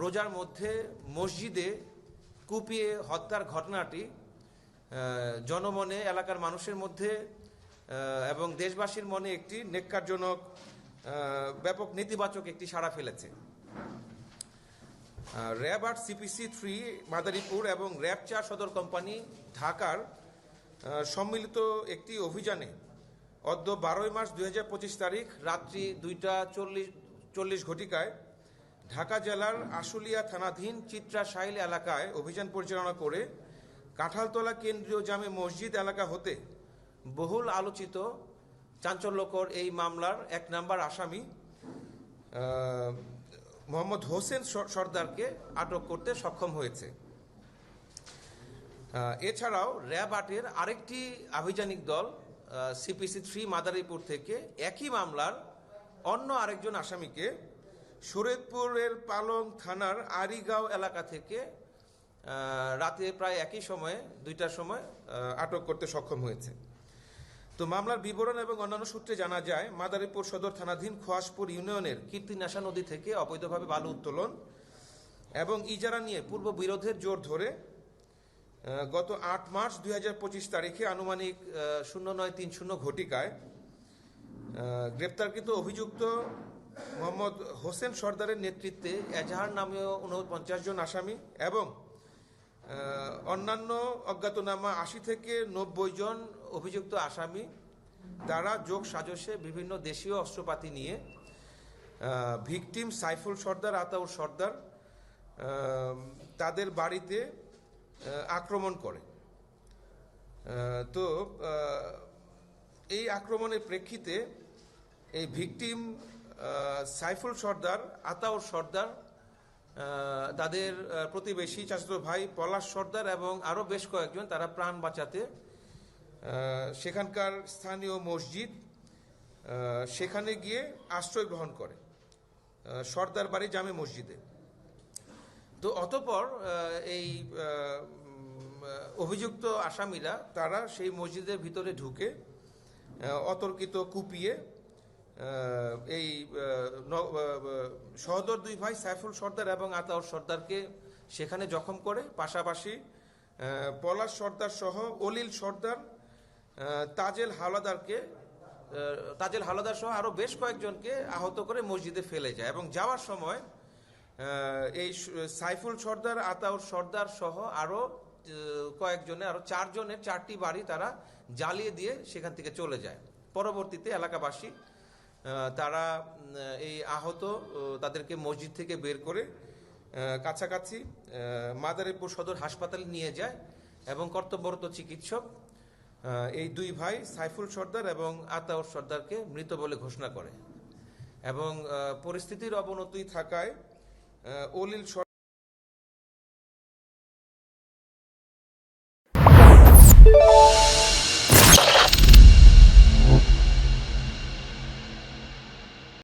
রোজার মধ্যে মসজিদে কুপিয়ে হত্যার ঘটনাটি জনমনে এলাকার মানুষের মধ্যে এবং দেশবাসীর মনে একটি নেককারজনক ব্যাপক নেতিবাচক একটি সাড়া ফেলেছে। র্যাব আট সিপিসি থ্রি মাদারীপুর এবং র্যাব চার সদর কোম্পানি ঢাকার সম্মিলিত একটি অভিযানে অদ্য বারোই মার্চ দুই হাজার পঁচিশ তারিখ রাত্রি দুইটা চল্লিশ চল্লিশ ঘটিকায় ঢাকা জেলার আশুলিয়া থানাধীন চিত্রা সাইল এলাকায় অভিযান পরিচালনা করে কাঁঠালতলা কেন্দ্রীয় জামে মসজিদ এলাকা হতে বহুল আলোচিত চাঞ্চল্যকর এই মামলার এক নাম্বার আসামি মোহাম্মদ হোসেন সর্দারকে আটক করতে সক্ষম হয়েছে। এছাড়াও র্যাব আটের আরেকটি আভিযানিক দল সিপিসি থ্রি মাদারীপুর থেকে একই মামলার অন্য আরেকজন আসামিকে শরীয়তপুরের পালং থানার আরিগাঁও এলাকা থেকে রাতে প্রায় একই সময়ে, দুইটার সময় আটক করতে সক্ষম হয়েছে। তো মামলার বিবরণ এবং অন্যান্য সূত্রে জানা যায়, মাদারীপুর সদর থানাধীন খোয়াসপুর ইউনিয়নের কীর্তিনাশা নদী থেকে অবৈধভাবে বালু উত্তোলন এবং ইজারা নিয়ে পূর্ব বিরোধের জোর ধরে গত আট মার্চ দুই হাজার পঁচিশ তারিখে আনুমানিক শূন্য নয় তিন শূন্য ঘটিকায় গ্রেপ্তারকৃত অভিযুক্ত মোহাম্মদ হোসেন সর্দারের নেতৃত্বে এজাহার নামীয় উনপঞ্চাশ জন আসামি এবং অন্যান্য অজ্ঞাতনামা আশি থেকে নব্বই জন অভিযুক্ত আসামি দ্বারা যোগ সাজসে বিভিন্ন দেশীয় অস্ত্রপাতি নিয়ে ভিকটিম সাইফুল সর্দার আতাউর সর্দার তাদের বাড়িতে আক্রমণ করে। তো এই আক্রমণের প্রেক্ষিতে এই ভিকটিম সাইফুল সর্দার, আতাউর সর্দার তাদের প্রতিবেশী চাচাতো ভাই পলাশ সর্দার এবং আরও বেশ কয়েকজন তারা প্রাণ বাঁচাতে সেখানকার স্থানীয় মসজিদ সেখানে গিয়ে আশ্রয় গ্রহণ করে সর্দার বাড়ি জামে মসজিদে। তো অতপর এই অভিযুক্ত আসামিরা তারা সেই মসজিদের ভিতরে ঢুকে অতর্কিত কুপিয়ে এই সহদর দুই ভাই সাইফুল সর্দার এবং আতাউর সর্দারকে সেখানে জখম করে। পাশাপাশি পলাশ সর্দার সহ অলিল সর্দার তাজেল হাওলাদারকে তাজেল হাওলাদার সহ আরও বেশ কয়েকজনকে আহত করে মসজিদে ফেলে যায় এবং যাওয়ার সময় এই সাইফুল সর্দার, আতাউর সর্দার সহ আরও কয়েকজনে, আরও চারজনের চারটি বাড়ি তারা জ্বালিয়ে দিয়ে সেখান থেকে চলে যায়। পরবর্তীতে এলাকাবাসী তারা এই আহত তাদেরকে মসজিদ থেকে বের করে কাছাকাছি মাদারীপুর সদর হাসপাতালে নিয়ে যায় এবং কর্তব্যরত চিকিৎসক এই দুই ভাই সাইফুল সর্দার এবং আতাউর সর্দারকে মৃত বলে ঘোষণা করে। এবং পরিস্থিতির অবনতি থাকায় অলিল